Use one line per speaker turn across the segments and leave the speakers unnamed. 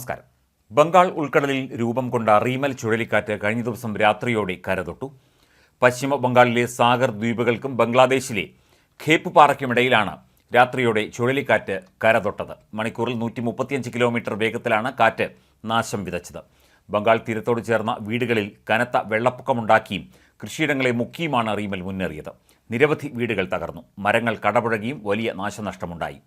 നമസ്കാരം. ബംഗാൾ ഉൾക്കടലിൽ രൂപം കൊണ്ട റീമൽ ചുഴലിക്കാറ്റ് കഴിഞ്ഞ ദിവസം രാത്രിയോടെ കരതൊട്ടു. പശ്ചിമ ബംഗാളിലെ സാഗർ ദ്വീപുകൾക്കും ബംഗ്ലാദേശിലെ ഖേപ്പ് പാറയ്ക്കുമിടയിലാണ് രാത്രിയോടെ ചുഴലിക്കാറ്റ് കരതൊട്ടത്. മണിക്കൂറിൽ നൂറ്റി മുപ്പത്തിയഞ്ച് കിലോമീറ്റർ വേഗത്തിലാണ് കാറ്റ് നാശം വിതച്ചത്. ബംഗാൾ തീരത്തോട് ചേർന്ന വീടുകളിൽ കനത്ത വെള്ളപ്പൊക്കമുണ്ടാക്കിയും കൃഷിയിടങ്ങളെ മുക്കിയുമാണ് റീമൽ മുന്നേറിയത്. നിരവധി വീടുകൾ തകർന്നു. മരങ്ങൾ കടപുഴകിയും വലിയ നാശനഷ്ടമുണ്ടായി.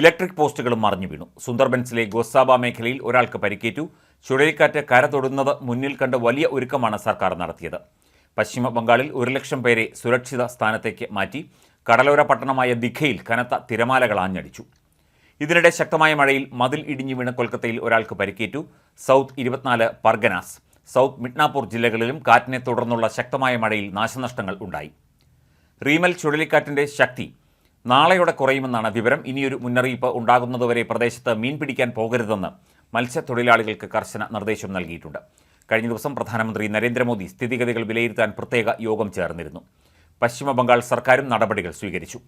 ഇലക്ട്രിക് പോസ്റ്റുകളും മറിഞ്ഞു വീണു. സുന്ദർബൻസിലെ ഗോസാബ മേഖലയിൽ ഒരാൾക്ക് പരിക്കേറ്റു. ചുഴലിക്കാറ്റ് കര തൊടുന്നത് മുന്നിൽ കണ്ട് വലിയ ഒരുക്കമാണ് സർക്കാർ നടത്തിയത്. പശ്ചിമ ബംഗാളിൽ ഒരു ലക്ഷം പേരെ സുരക്ഷിത സ്ഥാനത്തേക്ക് മാറ്റി കടലോര പട്ടണമായ ദിഖയിൽ കനത്ത തിരമാലകൾ ആഞ്ഞടിച്ചു. ഇതിനിടെ ശക്തമായ മഴയിൽ മതിൽ ഇടിഞ്ഞു വീണ കൊൽക്കത്തയിൽ ഒരാൾക്ക് പരിക്കേറ്റു. സൗത്ത് ഇരുപത്തിനാല് പർഗനാസ് സൗത്ത് മിഡ്നാപൂർ ജില്ലകളിലും കാറ്റിനെ തുടർന്നുള്ള ശക്തമായ മഴയിൽ നാശനഷ്ടങ്ങൾ ഉണ്ടായി. റീമൽ ചുഴലിക്കാറ്റിന്റെ ശക്തി നാളെയോടെ കുറയുമെന്നാണ് വിവരം. ഇനിയൊരു മുന്നറിയിപ്പ് ഉണ്ടാകുന്നതുവരെ പ്രദേശത്ത് മീൻ പിടിക്കാൻ പോകരുതെന്ന് മത്സ്യത്തൊഴിലാളികൾക്ക് കർശന നിർദ്ദേശം നൽകിയിട്ടുണ്ട്. കഴിഞ്ഞ ദിവസം പ്രധാനമന്ത്രി നരേന്ദ്രമോദി സ്ഥിതിഗതികൾ വിലയിരുത്താൻ പ്രത്യേക യോഗം ചേർന്നിരുന്നു. പശ്ചിമ ബംഗാൾ സർക്കാരും നടപടികൾ സ്വീകരിച്ചു.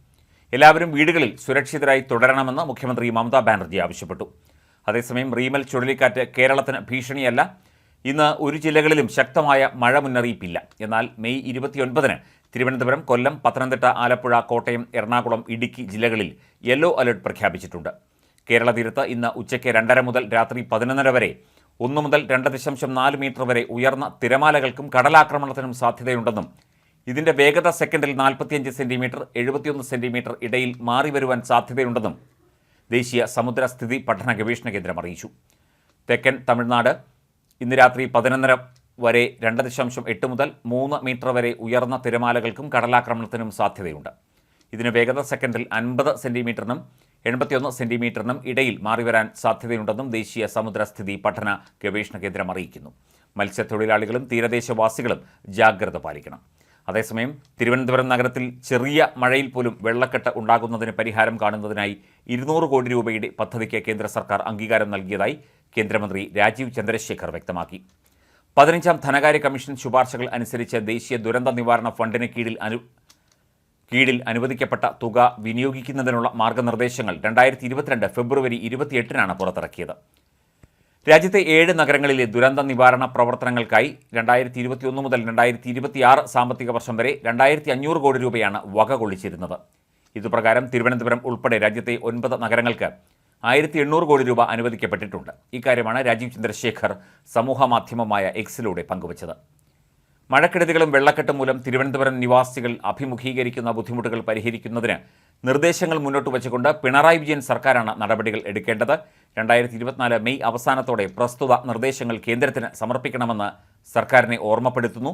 എല്ലാവരും വീടുകളിൽ സുരക്ഷിതരായി തുടരണമെന്ന് മുഖ്യമന്ത്രി മമതാ ബാനർജി ആവശ്യപ്പെട്ടു. അതേസമയം റീമൽ ചുഴലിക്കാറ്റ് കേരളത്തിന് ഭീഷണിയല്ല. ഇന്ന് ഒരു ജില്ലകളിലും ശക്തമായ മഴ മുന്നറിയിപ്പില്ല. എന്നാൽ മെയ് ഇരുപത്തിയൊൻപതിന് തിരുവനന്തപുരം കൊല്ലം പത്തനംതിട്ട ആലപ്പുഴ കോട്ടയം എറണാകുളം ഇടുക്കി ജില്ലകളിൽ യെല്ലോ അലർട്ട് പ്രഖ്യാപിച്ചിട്ടുണ്ട്. കേരള തീരത്ത് ഇന്ന് ഉച്ചയ്ക്ക് രണ്ടര മുതൽ രാത്രി പതിനൊന്നര വരെ ഒന്ന് മുതൽ രണ്ട് ദശാംശം നാല് മീറ്റർ വരെ ഉയർന്ന തിരമാലകൾക്കും കടലാക്രമണത്തിനും സാധ്യതയുണ്ടെന്നും ഇതിന്റെ വേഗത സെക്കൻഡിൽ നാൽപ്പത്തിയഞ്ച് സെന്റിമീറ്റർ എഴുപത്തിയൊന്ന് സെന്റിമീറ്റർ ഇടയിൽ മാറി വരുവാൻ സാധ്യതയുണ്ടെന്നും ദേശീയ സമുദ്രസ്ഥിതി പഠന ഗവേഷണ കേന്ദ്രം അറിയിച്ചു. തെക്കൻ തമിഴ്നാട് ഇന്ന് രാത്രി പതിനൊന്നര വരെ രണ്ട് ദശാംശം എട്ട് മുതൽ മൂന്ന് മീറ്റർ വരെ ഉയർന്ന തിരമാലകൾക്കും കടലാക്രമണത്തിനും സാധ്യതയുണ്ട്. ഇതിന് വേഗത സെക്കൻഡിൽ അൻപത് സെന്റിമീറ്ററിനും എൺപത്തിയൊന്ന് സെന്റിമീറ്ററിനും ഇടയിൽ മാറിവരാൻ സാധ്യതയുണ്ടെന്നും ദേശീയ സമുദ്രസ്ഥിതി പഠന ഗവേഷണ കേന്ദ്രം അറിയിക്കുന്നു. മത്സ്യത്തൊഴിലാളികളും തീരദേശവാസികളും ജാഗ്രത പാലിക്കണം. അതേസമയം തിരുവനന്തപുരം നഗരത്തിൽ ചെറിയ മഴയിൽ പോലും വെള്ളക്കെട്ട് ഉണ്ടാകുന്നതിന് പരിഹാരം കാണുന്നതിനായി ഇരുന്നൂറ് കോടി രൂപയുടെ പദ്ധതിക്ക് കേന്ദ്ര സർക്കാർ അംഗീകാരം നൽകിയതായി കേന്ദ്രമന്ത്രി രാജീവ് ചന്ദ്രശേഖർ വ്യക്തമാക്കി. പതിനഞ്ചാം ധനകാര്യ കമ്മീഷൻ ശുപാർശകൾ അനുസരിച്ച് ദേശീയ ദുരന്ത നിവാരണ ഫണ്ടിന് കീഴിൽ അനു കീഴിൽ അനുവദിക്കപ്പെട്ട തുക വിനിയോഗിക്കുന്നതിനുള്ള മാർഗനിർദ്ദേശങ്ങൾ രണ്ടായിരത്തി ഇരുപത്തിരണ്ട് ഫെബ്രുവരി ഇരുപത്തിയെട്ടിനാണ് പുറത്തിറക്കിയത്. രാജ്യത്തെ ഏഴ് നഗരങ്ങളിലെ ദുരന്ത നിവാരണ പ്രവർത്തനങ്ങൾക്കായി രണ്ടായിരത്തി ഇരുപത്തിയൊന്ന് മുതൽ രണ്ടായിരത്തി ഇരുപത്തിയാറ് സാമ്പത്തിക വർഷം വരെ രണ്ടായിരത്തി അഞ്ഞൂറ് കോടി രൂപയാണ് വക കൊള്ളിച്ചിരുന്നത്. ഇതുപ്രകാരം തിരുവനന്തപുരം ഉൾപ്പെടെ രാജ്യത്തെ ഒൻപത് നഗരങ്ങൾക്ക് ആയിരത്തി എണ്ണൂറ് കോടി രൂപ അനുവദിക്കപ്പെട്ടിട്ടുണ്ട്. ഇക്കാര്യമാണ് രാജീവ് ചന്ദ്രശേഖർ സമൂഹ മാധ്യമമായ എക്സിലൂടെ പങ്കുവച്ചത്. മഴക്കെടുതികളും വെള്ളക്കെട്ടും മൂലം തിരുവനന്തപുരം നിവാസികൾ അഭിമുഖീകരിക്കുന്ന ബുദ്ധിമുട്ടുകൾ പരിഹരിക്കുന്നതിന് നിർദ്ദേശങ്ങൾ മുന്നോട്ട് വച്ചുകൊണ്ട് പിണറായി വിജയൻ സർക്കാരാണ് നടപടികൾ എടുക്കേണ്ടത്. രണ്ടായിരത്തി ഇരുപത്തിനാല് മെയ് അവസാനത്തോടെ പ്രസ്തുത നിർദ്ദേശങ്ങൾ കേന്ദ്രത്തിന് സമർപ്പിക്കണമെന്ന് സർക്കാരിനെ ഓർമ്മപ്പെടുത്തുന്നു.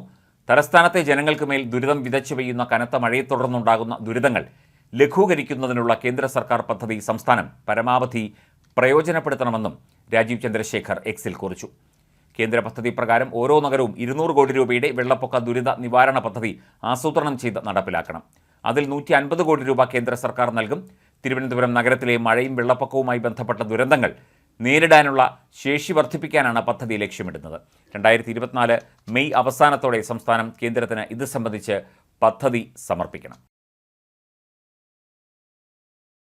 തലസ്ഥാനത്തെ ജനങ്ങൾക്ക് മേൽ ദുരിതം വിതച്ചു പെയ്യുന്ന കനത്ത മഴയെ തുടർന്നുണ്ടാകുന്ന ദുരിതങ്ങൾ ലഘൂകരിക്കുന്നതിനുള്ള കേന്ദ്ര സർക്കാർ പദ്ധതി സംസ്ഥാനം പരമാവധി പ്രയോജനപ്പെടുത്തണമെന്നും രാജീവ് ചന്ദ്രശേഖർ എക്സിൽ കുറിച്ചു. കേന്ദ്ര പദ്ധതി പ്രകാരം ഓരോ നഗരവും ഇരുന്നൂറ് കോടി രൂപയുടെ വെള്ളപ്പൊക്ക ദുരിത നിവാരണ പദ്ധതി ആസൂത്രണം ചെയ്ത് നടപ്പിലാക്കണം. അതിൽ നൂറ്റി അൻപത് കോടി രൂപ കേന്ദ്ര സർക്കാർ നൽകും. തിരുവനന്തപുരം നഗരത്തിലെ മഴയും വെള്ളപ്പൊക്കവുമായി ബന്ധപ്പെട്ട ദുരന്തങ്ങൾ നേരിടാനുള്ള ശേഷി വർദ്ധിപ്പിക്കാനാണ് പദ്ധതി ലക്ഷ്യമിടുന്നത്. രണ്ടായിരത്തി ഇരുപത്തിനാല് മെയ് അവസാനത്തോടെ സംസ്ഥാനം കേന്ദ്രത്തിന് ഇത് സംബന്ധിച്ച് പദ്ധതി സമർപ്പിക്കണം.